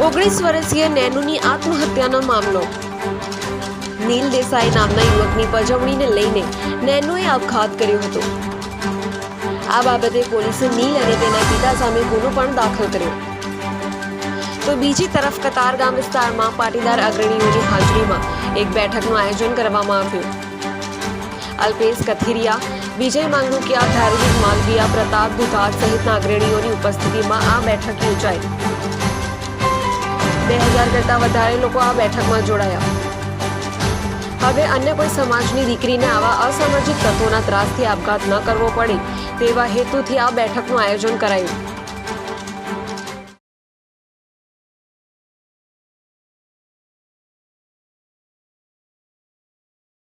ઓગણીસ વર્ષીય નેનુની આત્મહત્યાનો મામલો. નીલ દેસાઈ નામના યુવકની પજવણીને લઈને નેનુએ આપઘાત કર્યો હતો. આ બાબતે પોલીસે નીલ અને તેના પિતા સામે ગુનો પણ દાખલ કર્યો. તો બીજી તરફ કતારગામ વિસ્તારમાં પાટીદાર અગ્રણીઓની હાજરીમાં એક બેઠકનું આયોજન કરવામાં આવ્યું. અલ્પેશ કથિરિયા, વિજય માંગુકિયા ધાર્મિક માલવિયા પ્રતાપ દુધાત સહિતના અગ્રણીઓની ઉપસ્થિતિમાં આ બેઠક યોજાઈ. બે હજાર કરતાં વધારે લોકો આ બેઠકમાં જોડાયા. હવે અન્ય કોઈ સમાજની દીકરીને આવા અસામાજિક તત્વોના ત્રાસથી આપઘાત ન કરવો પડે તેવા હેતુથી આ બેઠકનું આયોજન કરાયું.